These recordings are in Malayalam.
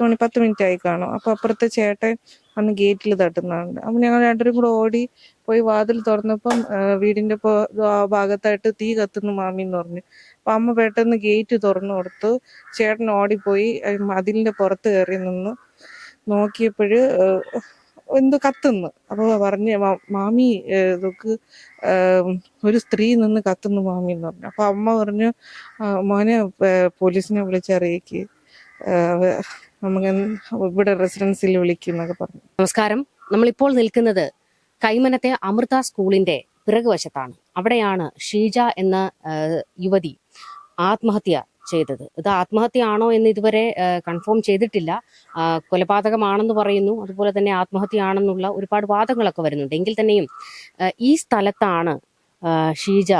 പത്ത് മണി പത്ത് മിനിറ്റ് ആയി കാണും അപ്പൊ അപ്പുറത്തെ ചേട്ടൻ അന്ന് ഗേറ്റിൽ തട്ടുന്നുണ്ട് അപ്പൊ ഞങ്ങൾ രണ്ടുപേരും കൂടെ ഓടി പോയി വാതിൽ തുറന്നപ്പം വീടിന്റെ ഭാഗത്തായിട്ട് തീ കത്തുന്നു മാമി എന്ന് പറഞ്ഞു. അപ്പൊ അമ്മ പെട്ടെന്ന് ഗേറ്റ് തുറന്നു കൊടുത്തു. ചേട്ടൻ ഓടിപ്പോയി മതിലിന്റെ പുറത്ത് കയറി നിന്ന്. നോക്കിയപ്പോഴ് എന്ത് കത്തുന്നു. അപ്പൊ പറഞ്ഞ് മാമി ഇതൊക്കെ ഒരു സ്ത്രീ നിന്ന് കത്തുന്നു മാമി എന്ന് പറഞ്ഞു. അപ്പൊ അമ്മ പറഞ്ഞു മോനെ പോലീസിനെ വിളിച്ചറിയിക്ക്. നമുക്ക് ഇവിടെ റെസിഡൻസിൽ വിളിക്കുന്നൊക്കെ പറഞ്ഞു. നമസ്കാരം. നമ്മളിപ്പോൾ നിൽക്കുന്നത് കൈമനത്തെ അമൃത സ്കൂളിന്റെ പിറകുവശത്താണ്. അവിടെയാണ് ഷീജ എന്ന യുവതി ആത്മഹത്യ ചെയ്തത്. ഇത് ആത്മഹത്യയാണോ എന്ന് ഇതുവരെ കൺഫേം ചെയ്തിട്ടില്ല. കൊലപാതകമാണെന്ന് പറയുന്നു. അതുപോലെ തന്നെ ആത്മഹത്യയാണെന്നുള്ള ഒരുപാട് വാദങ്ങളൊക്കെ വരുന്നുണ്ട്. എങ്കിൽ തന്നെയും ഈ സ്ഥലത്താണ് ഷീജ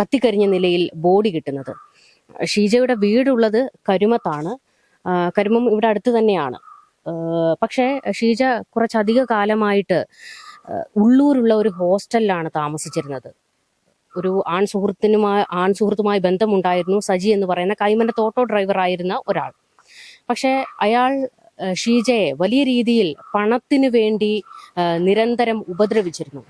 കത്തിക്കരിഞ്ഞ നിലയിൽ ബോഡി കിട്ടുന്നത്. ഷീജയുടെ വീടുള്ളത് കരുമത്താണ്. ആ, കരുമം ഇവിടെ അടുത്ത് തന്നെയാണ്. പക്ഷേ ഷീജ കുറച്ചധിക കാലമായിട്ട് ഉള്ളൂരുള്ള ഒരു ഹോസ്റ്റലിലാണ് താമസിച്ചിരുന്നത്. ഒരു ആൺ സുഹൃത്തിനുമായി ആൺ സുഹൃത്തുമായി ബന്ധമുണ്ടായിരുന്നു സജി എന്ന് പറയുന്ന കൈമന്റെ ഡ്രൈവർ ആയിരുന്ന ഒരാൾ. പക്ഷേ അയാൾ ഷീജയെ വലിയ രീതിയിൽ പണത്തിനു വേണ്ടി നിരന്തരം ഉപദ്രവിച്ചിരുന്നു.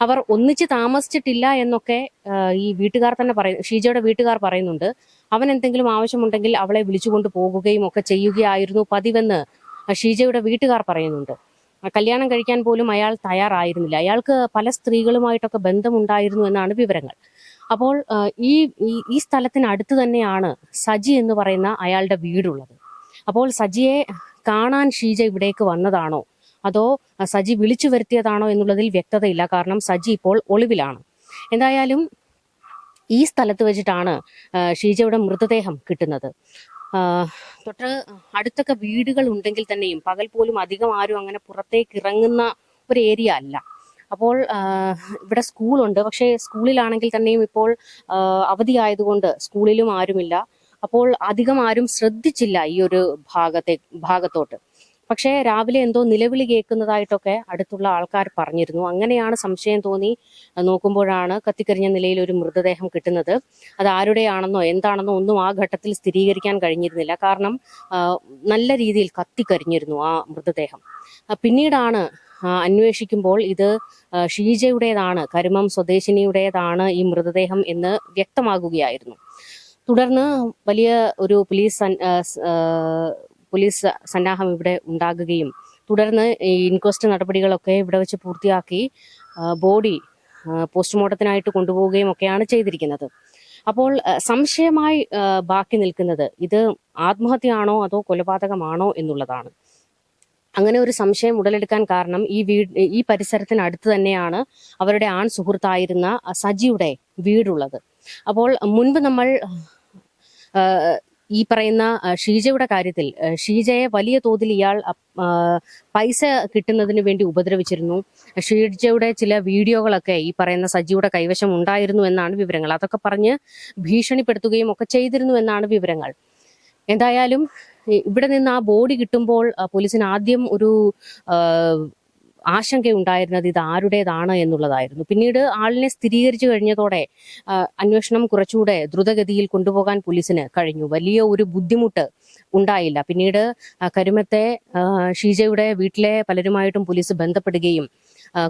അവർ ഒന്നിച്ച് താമസിച്ചിട്ടില്ല എന്നൊക്കെ ഈ വീട്ടുകാർ തന്നെ പറയുന്നു ഷീജയുടെ വീട്ടുകാർ പറയുന്നുണ്ട്. അവൻ എന്തെങ്കിലും ആവശ്യമുണ്ടെങ്കിൽ അവളെ വിളിച്ചുകൊണ്ട് പോകുകയും ഒക്കെ ചെയ്യുകയായിരുന്നു പതിവെന്ന് ഷീജയുടെ വീട്ടുകാർ പറയുന്നുണ്ട്. കല്യാണം കഴിക്കാൻ പോലും അയാൾ തയ്യാറായിരുന്നില്ല. അയാൾക്ക് പല സ്ത്രീകളുമായിട്ടൊക്കെ ബന്ധമുണ്ടായിരുന്നു എന്നാണ് വിവരങ്ങൾ. അപ്പോൾ ഈ- ഈ സ്ഥലത്തിനടുത്ത് തന്നെയാണ് സജി എന്ന് പറയുന്ന അയാളുടെ വീടുള്ളത്. അപ്പോൾ സജിയെ കാണാൻ ഷീജ ഇവിടേക്ക് വന്നതാണോ? അതോ സജി വിളിച്ചു വരുത്തിയതാണോ എന്നുള്ളതിൽ വ്യക്തതയില്ല. കാരണം സജി ഇപ്പോൾ ഒളിവിലാണ്. എന്തായാലും ഈ സ്ഥലത്ത് വെച്ചിട്ടാണ് ഷീജയുടെ മൃതദേഹം കിട്ടുന്നത്. തൊട്ട് അടുത്തൊക്കെ വീടുകൾ ഉണ്ടെങ്കിൽ തന്നെയും പകൽ പോലും അധികം ആരും അങ്ങനെ പുറത്തേക്ക് ഇറങ്ങുന്ന ഒരു ഏരിയ അല്ല. അപ്പോൾ ഇവിടെ സ്കൂളുണ്ട്. പക്ഷേ സ്കൂളിലാണെങ്കിൽ തന്നെയും ഇപ്പോൾ അവധിയായതുകൊണ്ട് സ്കൂളിലും ആരുമില്ല. അപ്പോൾ അധികം ആരും ശ്രദ്ധിച്ചില്ല ഈ ഒരു ഭാഗത്തെ ഭാഗത്തോട്ട്. പക്ഷേ രാവിലെ എന്തോ നിലവിളി കേൾക്കുന്നതായിട്ടൊക്കെ അടുത്തുള്ള ആൾക്കാർ പറഞ്ഞിരുന്നു. അങ്ങനെയാണ് സംശയം തോന്നി. നോക്കുമ്പോഴാണ് കത്തിക്കരിഞ്ഞ നിലയിൽ ഒരു മൃതദേഹം കിട്ടുന്നത്. അത് ആരുടെയാണെന്നോ എന്താണെന്നോ ഒന്നും ആ ഘട്ടത്തിൽ സ്ഥിരീകരിക്കാൻ കഴിഞ്ഞിരുന്നില്ല. കാരണം നല്ല രീതിയിൽ കത്തിക്കരിഞ്ഞിരുന്നു ആ മൃതദേഹം. പിന്നീടാണ് അന്വേഷിക്കുമ്പോൾ ഇത് ഷീജയുടേതാണ് കരുമം സ്വദേശിനിയുടേതാണ് ഈ മൃതദേഹം എന്ന് വ്യക്തമാകുകയായിരുന്നു. തുടർന്ന് വലിയ ഒരു പോലീസ് പോലീസ് സന്നാഹം ഇവിടെ ഉണ്ടാകുകയും തുടർന്ന് ഇൻക്വസ്റ്റ് നടപടികളൊക്കെ ഇവിടെ വെച്ച് പൂർത്തിയാക്കി ബോഡി പോസ്റ്റ്മോർട്ടത്തിനായിട്ട് കൊണ്ടുപോവുകയും ഒക്കെയാണ് ചെയ്തിരിക്കുന്നത്. അപ്പോൾ സംശയമായി ബാക്കി നിൽക്കുന്നത് ഇത് ആത്മഹത്യയാണോ അതോ കൊലപാതകമാണോ എന്നുള്ളതാണ്. അങ്ങനെ ഒരു സംശയം ഉടലെടുക്കാൻ കാരണം ഈ വീട് ഈ പരിസരത്തിനടുത്ത് തന്നെയാണ് അവരുടെ ആൺ സുഹൃത്തായിരുന്ന സജിയുടെ വീടുള്ളത്. അപ്പോൾ മുൻപ് നമ്മൾ ഈ പറയുന്ന ഷീജയുടെ കാര്യത്തിൽ ഷീജയെ വലിയ തോതിൽ ഇയാൾ പൈസ കിട്ടുന്നതിന് വേണ്ടി ഉപദ്രവിച്ചിരുന്നു. ഷീജയുടെ ചില വീഡിയോകളൊക്കെ ഈ പറയുന്ന സജിയുടെ കൈവശം ഉണ്ടായിരുന്നു എന്നാണ് വിവരങ്ങൾ. അതൊക്കെ പറഞ്ഞ് ഭീഷണിപ്പെടുത്തുകയും ഒക്കെ ചെയ്തിരുന്നു എന്നാണ് വിവരങ്ങൾ. എന്തായാലും ഇവിടെ നിന്ന് ആ ബോഡി കിട്ടുമ്പോൾ പോലീസിന് ആദ്യം ഒരു ആശങ്കയുണ്ടായിരുന്നത് ഇത് ആരുടേതാണ് എന്നുള്ളതായിരുന്നു. പിന്നീട് ആളിനെ സ്ഥിരീകരിച്ചു കഴിഞ്ഞതോടെ അന്വേഷണം കുറച്ചുകൂടെ ദ്രുതഗതിയിൽ കൊണ്ടുപോകാൻ പോലീസിന് കഴിഞ്ഞു. വലിയ ഒരു ബുദ്ധിമുട്ട് ഉണ്ടായില്ല. പിന്നീട് കരുമത്തെ ഷീജയുടെ വീട്ടിലെ പലരുമായിട്ടും പോലീസ് ബന്ധപ്പെടുകയും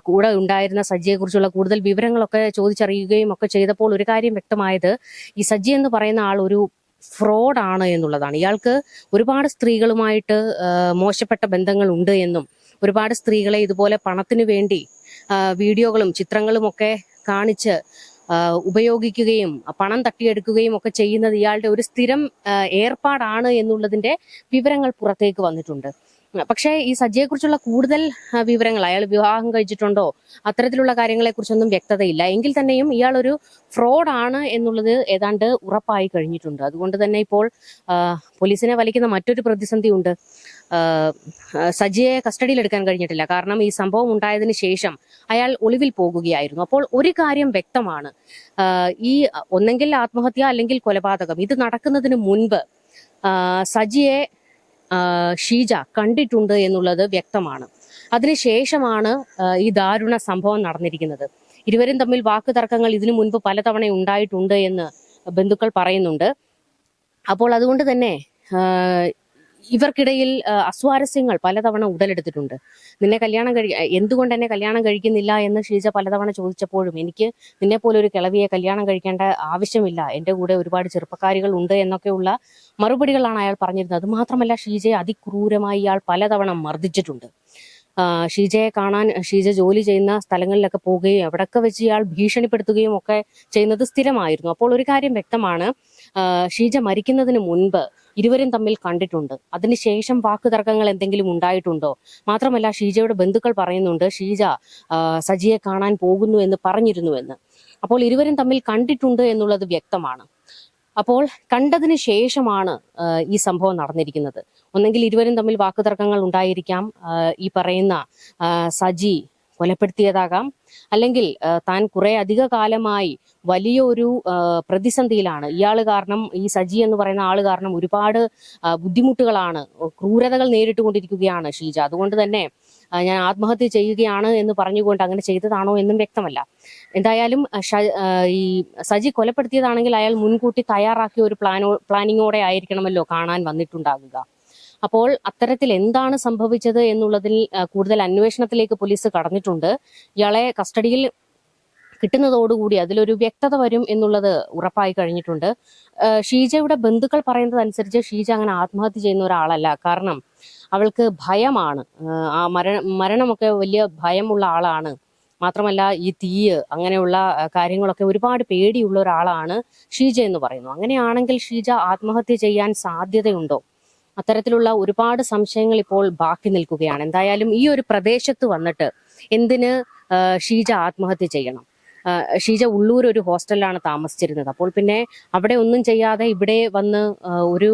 കൂടെ ഉണ്ടായിരുന്ന സജ്ജയെക്കുറിച്ചുള്ള കൂടുതൽ വിവരങ്ങളൊക്കെ ചോദിച്ചറിയുകയും ഒക്കെ ചെയ്തപ്പോൾ ഒരു കാര്യം വ്യക്തമായത് ഈ സജ്ജ എന്ന് പറയുന്ന ആൾ ഒരു ഫ്രോഡാണ് എന്നുള്ളതാണ്. ഇയാൾക്ക് ഒരുപാട് സ്ത്രീകളുമായിട്ട് മോശപ്പെട്ട ബന്ധങ്ങൾ ഉണ്ട് എന്നും ഒരുപാട് സ്ത്രീകളെ ഇതുപോലെ പണത്തിന് വേണ്ടി വീഡിയോകളും ചിത്രങ്ങളും ഒക്കെ കാണിച്ച് ഉപയോഗിക്കുകയും പണം തട്ടിയെടുക്കുകയും ഒക്കെ ചെയ്യുന്നത് ഇയാളുടെ ഒരു സ്ഥിരം ഏർപ്പാടാണ് എന്നുള്ളതിന്റെ വിവരങ്ങൾ പുറത്തേക്ക് വന്നിട്ടുണ്ട്. പക്ഷേ ഈ സജ്ജയെക്കുറിച്ചുള്ള കൂടുതൽ വിവരങ്ങൾ അയാൾ വിവാഹം കഴിച്ചിട്ടുണ്ടോ? അത്തരത്തിലുള്ള കാര്യങ്ങളെക്കുറിച്ചൊന്നും വ്യക്തതയില്ല. എങ്കിൽ തന്നെയും ഇയാൾ ഒരു ഫ്രോഡാണ് എന്നുള്ളത് ഏതാണ്ട് ഉറപ്പായി കഴിഞ്ഞിട്ടുണ്ട്. അതുകൊണ്ട് തന്നെ ഇപ്പോൾ പോലീസിനെ വലിക്കുന്ന മറ്റൊരു പ്രതിസന്ധി ഉണ്ട്. ആ, ആ, സജിയെ കസ്റ്റഡിയിൽ എടുക്കാൻ കഴിഞ്ഞിട്ടില്ല. കാരണം ഈ സംഭവം ഉണ്ടായതിന് ശേഷം അയാൾ ഒളിവിൽ പോകുകയായിരുന്നു. അപ്പോൾ ഒരു കാര്യം വ്യക്തമാണ്. ഈ ഒന്നെങ്കിൽ ആത്മഹത്യ അല്ലെങ്കിൽ കൊലപാതകം ഇത് നടക്കുന്നതിന് മുൻപ് സജിയെ ഷീജ കണ്ടിട്ടുണ്ട് എന്നുള്ളത് വ്യക്തമാണ്. അതിനുശേഷമാണ് ഈ ദാരുണ സംഭവം നടന്നിരിക്കുന്നത്. ഇരുവരും തമ്മിൽ വാക്ക് തർക്കങ്ങൾ ഇതിനു മുൻപ് പലതവണ ഉണ്ടായിട്ടുണ്ട് എന്ന് ബന്ധുക്കൾ പറയുന്നുണ്ട്. അപ്പോൾ അതുകൊണ്ട് തന്നെ ഇവർക്കിടയിൽ അസ്വാരസ്യങ്ങൾ പലതവണ ഉടലെടുത്തിട്ടുണ്ട്. നിന്നെ കല്യാണം കഴി എന്തുകൊണ്ട് എന്നെ കല്യാണം കഴിക്കുന്നില്ല എന്ന് ഷീജ പലതവണ ചോദിച്ചപ്പോഴും എനിക്ക് നിന്നെ പോലെ ഒരു കിളവിയെ കല്യാണം കഴിക്കേണ്ട ആവശ്യമില്ല. എന്റെ കൂടെ ഒരുപാട് ചെറുപ്പക്കാരികൾ ഉണ്ട് എന്നൊക്കെയുള്ള മറുപടികളാണ് അയാൾ പറഞ്ഞിരുന്നത്. അത് മാത്രമല്ല ഷീജയെ അതിക്രൂരമായി ഇയാൾ പലതവണ മർദ്ദിച്ചിട്ടുണ്ട്. ഷീജയെ കാണാൻ ഷീജ ജോലി ചെയ്യുന്ന സ്ഥലങ്ങളിലൊക്കെ പോവുകയും അവിടെയൊക്കെ വെച്ച് ഇയാൾ ഭീഷണിപ്പെടുത്തുകയും ഒക്കെ ചെയ്യുന്നത് സ്ഥിരമായിരുന്നു. അപ്പോൾ ഒരു കാര്യം വ്യക്തമാണ് ഷീജ മരിക്കുന്നതിന് മുൻപ് ഇരുവരും തമ്മിൽ കണ്ടിട്ടുണ്ട്. അതിനുശേഷം വാക്കുതർക്കങ്ങൾ എന്തെങ്കിലും ഉണ്ടായിട്ടുണ്ടോ? മാത്രമല്ല ഷീജയുടെ ബന്ധുക്കൾ പറയുന്നുണ്ട് ഷീജ സജിയെ കാണാൻ പോകുന്നു എന്ന് പറഞ്ഞിരുന്നുവെന്ന്. അപ്പോൾ ഇരുവരും തമ്മിൽ കണ്ടിട്ടുണ്ട് എന്നുള്ളത് വ്യക്തമാണ്. അപ്പോൾ കണ്ടതിന് ശേഷമാണ് ഈ സംഭവം നടന്നിരിക്കുന്നത്. ഒന്നെങ്കിൽ ഇരുവരും തമ്മിൽ വാക്കുതർക്കങ്ങൾ ഉണ്ടായിരിക്കാം. ഈ പറയുന്ന സജി കൊലപ്പെടുത്തിയതാകാം. അല്ലെങ്കിൽ താൻ കുറെ അധിക കാലമായി വലിയ ഒരു പ്രതിസന്ധിയിലാണ്. ഇയാൾ കാരണം ഈ സജി എന്ന് പറയുന്ന ആൾ കാരണം ഒരുപാട് ബുദ്ധിമുട്ടുകളാണ് ക്രൂരതകൾ നേരിട്ടുകൊണ്ടിരിക്കുകയാണ് ഷീജ. അതുകൊണ്ട് തന്നെ ഞാൻ ആത്മഹത്യ ചെയ്യുകയാണ് എന്ന് പറഞ്ഞുകൊണ്ട് അങ്ങനെ ചെയ്തതാണോ എന്നും വ്യക്തമല്ല. എന്തായാലും ഈ സജി കൊലപ്പെടുത്തിയതാണെങ്കിൽ അയാൾ മുൻകൂട്ടി തയ്യാറാക്കിയ ഒരു പ്ലാനോ പ്ലാനിങ്ങോടെ ആയിരിക്കണമല്ലോ കാണാൻ വന്നിട്ടുണ്ടാകുക അപ്പോൾ അത്തരത്തിൽ എന്താണ് സംഭവിച്ചത് എന്നുള്ളതിൽ കൂടുതൽ അന്വേഷണത്തിലേക്ക് പോലീസ് കടന്നിട്ടുണ്ട്. ഇയാളെ കസ്റ്റഡിയിൽ കിട്ടുന്നതോടുകൂടി അതിലൊരു വ്യക്തത വരും എന്നുള്ളത് ഉറപ്പായി കഴിഞ്ഞിട്ടുണ്ട്. ഷീജയുടെ ബന്ധുക്കൾ പറയുന്നതനുസരിച്ച് ഷീജ അങ്ങനെ ആത്മഹത്യ ചെയ്യുന്ന ഒരാളല്ല. കാരണം അവൾക്ക് ഭയമാണ്. ആ, മരണ മരണമൊക്കെ വലിയ ഭയമുള്ള ആളാണ്. മാത്രമല്ല ഈ തീയ് അങ്ങനെയുള്ള കാര്യങ്ങളൊക്കെ ഒരുപാട് പേടിയുള്ള ഒരാളാണ് ഷീജ എന്ന് പറയുന്നു. അങ്ങനെയാണെങ്കിൽ ഷീജ ആത്മഹത്യ ചെയ്യാൻ സാധ്യതയുണ്ടോ? അത്തരത്തിലുള്ള ഒരുപാട് സംശയങ്ങൾ ഇപ്പോൾ ബാക്കി നിൽക്കുകയാണ്. എന്തായാലും ഈ ഒരു പ്രദേശത്ത് വന്നിട്ട് എന്തിന് ഷീജ ആത്മഹത്യ ചെയ്യണം? ഷീജ ഉള്ളൂർ ഒരു ഹോസ്റ്റലിലാണ് താമസിച്ചിരുന്നത്. അപ്പോൾ പിന്നെ അവിടെ ഒന്നും ചെയ്യാതെ ഇവിടെ വന്ന് ഒരു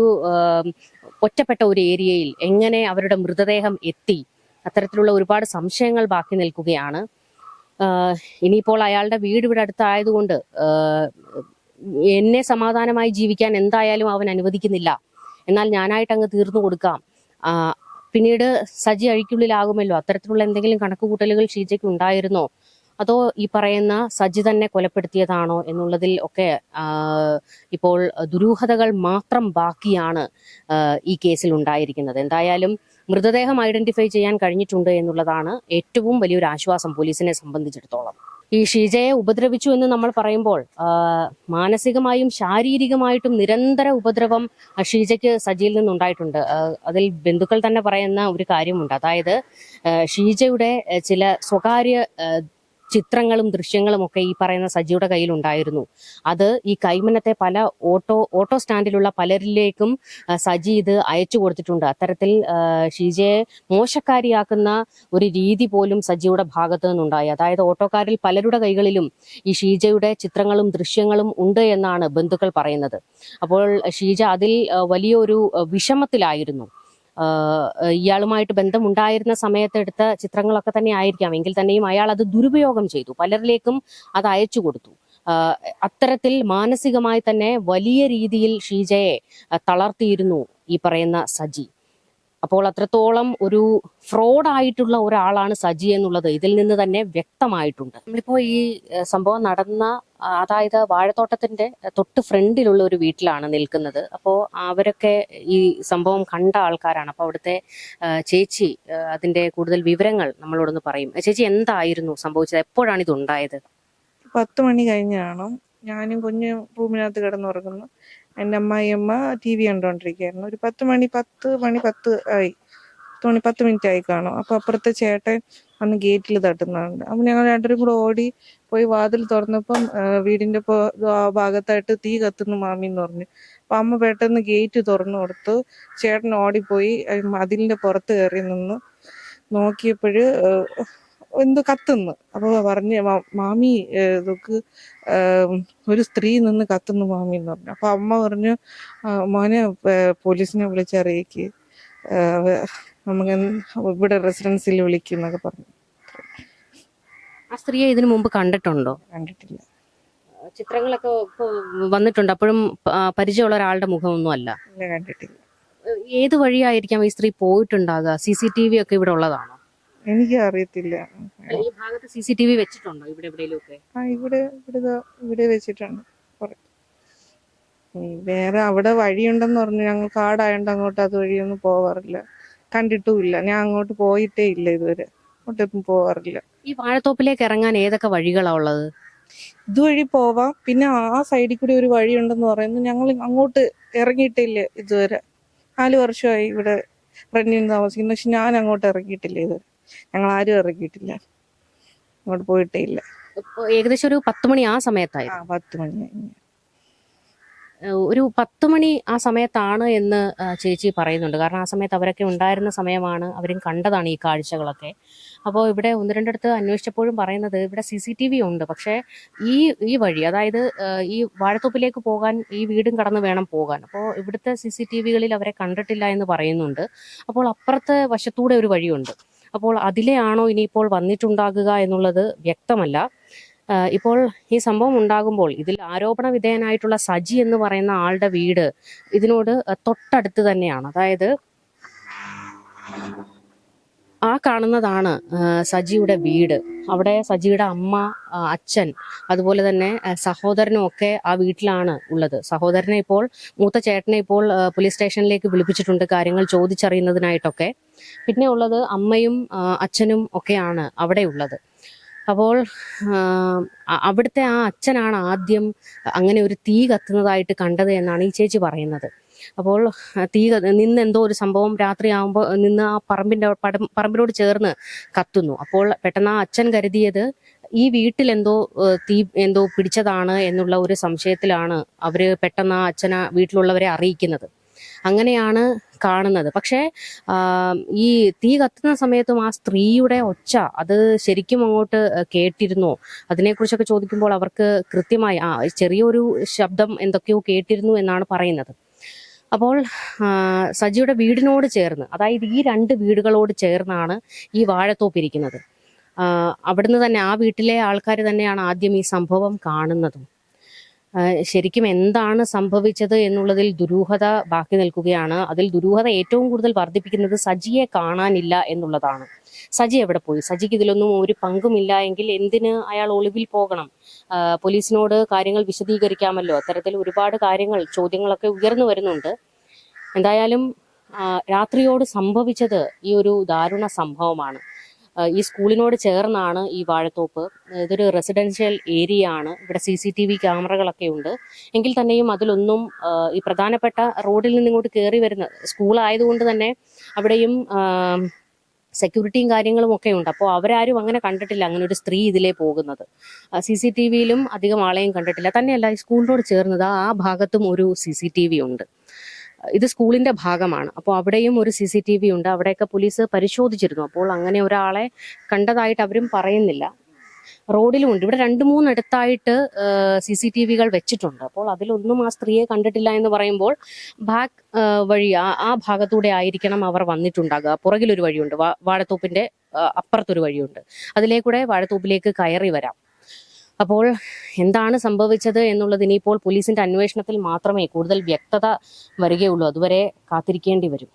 ഒറ്റപ്പെട്ട ഒരു ഏരിയയിൽ എങ്ങനെ അവരുടെ മൃതദേഹം എത്തി? അത്തരത്തിലുള്ള ഒരുപാട് സംശയങ്ങൾ ബാക്കി നിൽക്കുകയാണ്. ഇനിയിപ്പോൾ അയാളുടെ വീട് ഇവിടെ അടുത്തായതുകൊണ്ട് എന്നെ സമാധാനമായി ജീവിക്കാൻ എന്തായാലും അവൻ അനുവദിക്കുന്നില്ല. എന്നാൽ ഞാനായിട്ട് അങ്ങ് തീർന്നു കൊടുക്കാം. പിന്നീട് സജി അഴിക്കുള്ളിലാകുമല്ലോ. അത്തരത്തിലുള്ള എന്തെങ്കിലും കണക്കുകൂട്ടലുകൾ ഷീജയ്ക്ക് ഉണ്ടായിരുന്നോ? അതോ ഈ പറയുന്ന സജി തന്നെ കൊലപ്പെടുത്തിയതാണോ എന്നുള്ളതിൽ ഒക്കെ ഇപ്പോൾ ദുരൂഹതകൾ മാത്രം ബാക്കിയാണ് ഈ കേസിൽ ഉണ്ടായിരിക്കുന്നത്. എന്തായാലും മൃതദേഹം ഐഡന്റിഫൈ ചെയ്യാൻ കഴിഞ്ഞിട്ടുണ്ട് എന്നുള്ളതാണ് ഏറ്റവും വലിയൊരു ആശ്വാസം പോലീസിനെ സംബന്ധിച്ചിടത്തോളം. ഈ ഷീജയെ ഉപദ്രവിച്ചു എന്ന് നമ്മൾ പറയുമ്പോൾ മാനസികമായും ശാരീരികമായിട്ടും നിരന്തര ഉപദ്രവം ഷീജയ്ക്ക് സജിയിൽ നിന്നുണ്ടായിട്ടുണ്ട്. അതിൽ ബന്ധുക്കൾ തന്നെ പറയുന്ന ഒരു കാര്യമുണ്ട്. അതായത് ഷീജയുടെ ചില സ്വകാര്യ ചിത്രങ്ങളും ദൃശ്യങ്ങളും ഒക്കെ ഈ പറയുന്ന സജിയുടെ കയ്യിൽ ഉണ്ടായിരുന്നു അത് ഈ കൈമനത്തെ പല ഓട്ടോ ഓട്ടോ സ്റ്റാൻഡിലുള്ള പലരിലേക്കും സജി ഇത് അയച്ചു കൊടുത്തിട്ടുണ്ട്. അത്തരത്തിൽ ഷീജയെ മോശക്കാരിയാക്കുന്ന ഒരു രീതി പോലും സജിയുടെ ഭാഗത്തു നിന്നുണ്ടായി. അതായത് ഓട്ടോക്കാരിൽ പലരുടെ കൈകളിലും ഈ ഷീജയുടെ ചിത്രങ്ങളും ദൃശ്യങ്ങളും ഉണ്ട് എന്നാണ് ബന്ധുക്കൾ പറയുന്നത്. അപ്പോൾ ഷീജ അതിൽ വലിയൊരു വിഷമത്തിലായിരുന്നു. ഇയാളുമായിട്ട് ബന്ധമുണ്ടായിരുന്ന സമയത്തെടുത്ത ചിത്രങ്ങളൊക്കെ തന്നെ ആയിരിക്കാം. എങ്കിൽ തന്നെയും അയാൾ അത് ദുരുപയോഗം ചെയ്തു. പലരിലേക്കും അത് അയച്ചു കൊടുത്തു. അത്തരത്തിൽ മാനസികമായി തന്നെ വലിയ രീതിയിൽ ഷീജയെ തളർത്തിയിരുന്നു ഈ പറയുന്ന സജി. അപ്പോൾ അത്രത്തോളം ഒരു ഫ്രോഡായിട്ടുള്ള ഒരാളാണ് സജി എന്നുള്ളത് ഇതിൽ നിന്ന് തന്നെ വ്യക്തമായിട്ടുണ്ട്. നമ്മളിപ്പോ ഈ സംഭവം നടന്ന അതായത് വാഴത്തോട്ടത്തിന്റെ തൊട്ട് ഫ്രണ്ടിലുള്ള ഒരു വീട്ടിലാണ് നിൽക്കുന്നത്. അപ്പോൾ അവരൊക്കെ ഈ സംഭവം കണ്ട ആൾക്കാരാണ്. അപ്പോൾ അവിടുത്തെ ചേച്ചി അതിന്റെ കൂടുതൽ വിവരങ്ങൾ നമ്മളോടൊന്ന് പറയും. ചേച്ചി എന്തായിരുന്നു സംഭവിച്ചത്? എപ്പോഴാണ് ഇത് ഉണ്ടായത് പത്ത് മണി കഴിഞ്ഞാണ്. ഞാനും കുഞ്ഞും റൂമിനകത്ത് കിടന്നുറങ്ങുന്നു. എന്റെ അമ്മായിയമ്മ ടി വി കണ്ടുകൊണ്ടിരിക്കുകയായിരുന്നു ഒരു പത്ത് മണി പത്ത് മണി പത്ത് ആയി. പത്ത് മണി പത്ത് മിനിറ്റ് ആയി കാണും. അപ്പൊ അപ്പുറത്തെ ചേട്ടൻ അന്ന് ഗേറ്റിൽ തട്ടുന്നുണ്ട്. അപ്പൊ ഞങ്ങൾ രണ്ടുപേരും കൂടെ ഓടി പോയി വാതിൽ തുറന്നപ്പം വീടിന്റെ ഭാഗത്തായിട്ട് തീ കത്തുന്നു മാമി എന്ന് പറഞ്ഞു. അപ്പൊ അമ്മ പെട്ടെന്ന് ഗേറ്റ് തുറന്നു കൊടുത്തു. ചേട്ടൻ ഓടിപ്പോയി മതിലിന്റെ പുറത്ത് കയറി നിന്ന് നോക്കിയപ്പോഴ് എന്തോ കത്തുന്നു? അപ്പോൾ പറഞ്ഞു മാമി ഇതൊക്ക് ഒരു സ്ത്രീ നിന്ന് കത്തുന്നു മാമി എന്ന് പറഞ്ഞു. അപ്പൊ അമ്മ പറഞ്ഞു മോനെ പോലീസിനെ വിളിച്ചറിയിക്ക് നമുക്ക് ഇവിടെ റെസിഡൻസിൽ വിളിക്കുന്നൊക്കെ പറഞ്ഞു. ആ സ്ത്രീയെ ഇതിനു മുമ്പ് കണ്ടിട്ടുണ്ടോ? കണ്ടിട്ടില്ല. ചിത്രങ്ങളൊക്കെ വന്നിട്ടുണ്ട്. അപ്പോഴും പരിചയമുള്ള ഒരാളുടെ മുഖമൊന്നും അല്ല. കണ്ടിട്ടില്ല. ഏത് വഴിയായിരിക്കാം ഈ സ്ത്രീ പോയിട്ടുണ്ടാകുക? സി സി ടി വി ഒക്കെ ഇവിടെ ഉള്ളതാണോ? എനിക്ക് അറിയത്തില്ല ഈ ഭാഗത്ത് സി സി ടി വി വെച്ചിട്ടുണ്ടോ ഇവിടെ ആ ഇവിടെ ഇവിടെ ഇവിടെ വെച്ചിട്ടുണ്ട്. കുറെ. ഉം, വേറെ അവിടെ വഴിയുണ്ടെന്ന് പറഞ്ഞു ഞങ്ങൾ കാടായോണ്ട് അങ്ങോട്ട് അത് വഴിയൊന്നും പോവാറില്ല. കണ്ടിട്ടുമില്ല. ഞാൻ അങ്ങോട്ട് പോയിട്ടേ ഇല്ല ഇതുവരെ. അങ്ങോട്ടൊന്നും പോവാറില്ല. ഈ വാഴത്തോപ്പിലേക്ക് ഇറങ്ങാൻ ഏതൊക്കെ വഴികളാ ഉള്ളത്? ഇതുവഴി പോവാം. പിന്നെ ആ സൈഡിൽ കൂടി ഒരു വഴിയുണ്ടെന്ന് പറയുന്നു. ഞങ്ങൾ അങ്ങോട്ട് ഇറങ്ങിയിട്ടില്ല ഇതുവരെ. നാല് വർഷമായി ഇവിടെ റെന്റിന് താമസിക്കുന്നു. പക്ഷെ ഞാൻ അങ്ങോട്ട് ഇറങ്ങിയിട്ടില്ല ഇതുവരെ. ഞങ്ങൾ ആരും ഇറങ്ങിയിട്ടില്ല. അങ്ങോട്ട് പോയിട്ടേ ഇല്ല ഏകദേശം ഒരു പത്ത് മണി ആ സമയത്തായി ആ പത്ത് മണി കഴിഞ്ഞ്. ഒരു പത്ത് മണി ആ സമയത്താണ് എന്ന് ചേച്ചി പറയുന്നുണ്ട്. കാരണം ആ സമയത്ത് അവരൊക്കെ ഉണ്ടായിരുന്ന സമയമാണ് അവരും കണ്ടതാണ് ഈ കാഴ്ചകളൊക്കെ. അപ്പോൾ ഇവിടെ ഒന്ന് രണ്ടിടത്ത് അന്വേഷിച്ചപ്പോഴും പറയുന്നത് ഇവിടെ സി സി ടി വി ഉണ്ട്. പക്ഷേ ഈ ഈ വഴി അതായത് ഈ വാഴത്തോപ്പിലേക്ക് പോകാൻ ഈ വീടും കടന്ന് വേണം പോകാൻ. അപ്പോൾ ഇവിടുത്തെ സി സി ടി വികളിൽ അവരെ കണ്ടിട്ടില്ല എന്ന് പറയുന്നുണ്ട്. അപ്പോൾ അപ്പുറത്തെ വശത്തൂടെ ഒരു വഴിയുണ്ട്. അപ്പോൾ അതിലെ ആണോ ഇനിയിപ്പോൾ വന്നിട്ടുണ്ടാകുക എന്നുള്ളത് വ്യക്തമല്ല. ഇപ്പോൾ ഈ സംഭവം ഉണ്ടാകുമ്പോൾ ഇതിൽ ആരോപണ വിധേയനായിട്ടുള്ള സജി എന്ന് പറയുന്ന ആളുടെ വീട് ഇതിനോട് തൊട്ടടുത്ത് തന്നെയാണ്. അതായത് ആ കാണുന്നതാണ് സജിയുടെ വീട്. അവിടെ സജിയുടെ അമ്മ അച്ഛൻ അതുപോലെ തന്നെ സഹോദരനും ഒക്കെ ആ വീട്ടിലാണ് ഉള്ളത്. സഹോദരനെ ഇപ്പോൾ മൂത്ത ചേട്ടനെ ഇപ്പോൾ പോലീസ് സ്റ്റേഷനിലേക്ക് വിളിപ്പിച്ചിട്ടുണ്ട് കാര്യങ്ങൾ ചോദിച്ചറിയുന്നതിനായിട്ടൊക്കെ. പിന്നെ ഉള്ളത് അമ്മയും അച്ഛനും ഒക്കെയാണ് അവിടെ ഉള്ളത്. അപ്പോൾ അവിടുത്തെ ആ അച്ഛനാണ് ആദ്യം അങ്ങനെ ഒരു തീ കത്തുന്നതായിട്ട് കണ്ടത് എന്നാണ് ഈ ചേച്ചി പറയുന്നത്. അപ്പോൾ തീ നിന്ന് എന്തോ ഒരു സംഭവം രാത്രിയാകുമ്പോൾ നിന്ന് ആ പറമ്പിന്റെ പടം പറമ്പിനോട് ചേർന്ന് കത്തുന്നു. അപ്പോൾ പെട്ടെന്ന് ആ അച്ഛൻ കരുതിയത് ഈ വീട്ടിൽ എന്തോ തീ എന്തോ പിടിച്ചതാണ് എന്നുള്ള ഒരു സംശയത്തിലാണ് അവർ പെട്ടെന്ന് ആ അച്ഛന വീട്ടിലുള്ളവരെ അറിയിക്കുന്നത്. അങ്ങനെയാണ് കാണുന്നത്. പക്ഷേ ഈ തീ കത്തുന്ന സമയത്തും ആ സ്ത്രീയുടെ ഒച്ച അത് ശരിക്കും അങ്ങോട്ട് കേട്ടിരുന്നോ. അതിനെക്കുറിച്ചൊക്കെ ചോദിക്കുമ്പോൾ അവർക്ക് കൃത്യമായി ആ ചെറിയൊരു ശബ്ദം എന്തൊക്കെയോ കേട്ടിരുന്നു എന്നാണ് പറയുന്നത്. അപ്പോൾ സജിയുടെ വീടിനോട് ചേർന്ന് അതായത് ഈ രണ്ട് വീടുകളോട് ചേർന്നാണ് ഈ വാഴത്തോപ്പ് ഇരിക്കുന്നത്. ആ, അവിടുന്ന് തന്നെ ആ വീട്ടിലെ ആൾക്കാർ തന്നെയാണ് ആദ്യം ഈ സംഭവം കാണുന്നതും. ശരിക്കും എന്താണ് സംഭവിച്ചത് എന്നുള്ളതിൽ ദുരൂഹത ബാക്കി നിൽക്കുകയാണ്. അതിൽ ദുരൂഹത ഏറ്റവും കൂടുതൽ വർദ്ധിപ്പിക്കുന്നത് സജിയെ കാണാനില്ല എന്നുള്ളതാണ്. സജി എവിടെ പോയി? സജിക്ക് ഇതിലൊന്നും ഒരു പങ്കുമില്ല എങ്കിൽ എന്തിന് അയാൾ ഒളിവിൽ പോകണം? പോലീസിനോട് കാര്യങ്ങൾ വിശദീകരിക്കാമല്ലോ? അത്തരത്തിൽ ഒരുപാട് കാര്യങ്ങൾ ചോദ്യങ്ങളൊക്കെ ഉയർന്നു വരുന്നുണ്ട്. എന്തായാലും രാത്രിയോട് സംഭവിച്ചത് ഈ ഒരു ദാരുണ സംഭവമാണ്. ഈ സ്കൂളിനോട് ചേർന്നാണ് ഈ വാഴത്തോപ്പ്. ഇതൊരു റെസിഡൻഷ്യൽ ഏരിയ ആണ് ഇവിടെ സി സി ടി വി ക്യാമറകളൊക്കെ ഉണ്ട്. എങ്കിൽ തന്നെയും അതിലൊന്നും ഈ പ്രധാനപ്പെട്ട റോഡിൽ നിന്ന് ഇങ്ങോട്ട് കയറി വരുന്ന സ്കൂളായതുകൊണ്ട് തന്നെ അവിടെയും സെക്യൂരിറ്റിയും കാര്യങ്ങളും ഒക്കെ ഉണ്ട്. അപ്പോൾ അവരാരും അങ്ങനെ കണ്ടിട്ടില്ല അങ്ങനെ ഒരു സ്ത്രീ ഇതിലേ പോകുന്നത്. സി സി ടി വിയിലും അധികം ആളെയും കണ്ടിട്ടില്ല. തന്നെയല്ല ഈ സ്കൂളിനോട് ചേർന്നത് ആ ഭാഗത്തും ഒരു സി സി ടി വി ഉണ്ട്. ഇത് സ്കൂളിന്റെ ഭാഗമാണ്. അപ്പോൾ അവിടെയും ഒരു സി സി ടി വി ഉണ്ട്. അവിടെയൊക്കെ പോലീസ് പരിശോധിച്ചിരുന്നു. അപ്പോൾ അങ്ങനെ ഒരാളെ കണ്ടതായിട്ട് അവരും പറയുന്നില്ല. റോഡിലുമുണ്ട്. ഇവിടെ രണ്ട് മൂന്നിടത്തായിട്ട് സി സി ടി വികൾ വെച്ചിട്ടുണ്ട്. അപ്പോൾ അതിലൊന്നും ആ സ്ത്രീയെ കണ്ടിട്ടില്ല എന്ന് പറയുമ്പോൾ ബാക്ക് വഴി ആ ഭാഗത്തൂടെ ആയിരിക്കണം അവർ വന്നിട്ടുണ്ടാകുക. പുറകിലൊരു വഴിയുണ്ട്. വാഴത്തോപ്പിന്റെ അപ്പുറത്തൊരു വഴിയുണ്ട്. അതിലേക്കൂടെ വാഴത്തോപ്പിലേക്ക് കയറി വരാം. അപ്പോൾ എന്താണ് സംഭവിച്ചത് എന്നുള്ളത് ഇനിയിപ്പോൾ പോലീസിന്റെ അന്വേഷണത്തിൽ മാത്രമേ കൂടുതൽ വ്യക്തത വരികയുള്ളൂ. അതുവരെ കാത്തിരിക്കേണ്ടി വരും.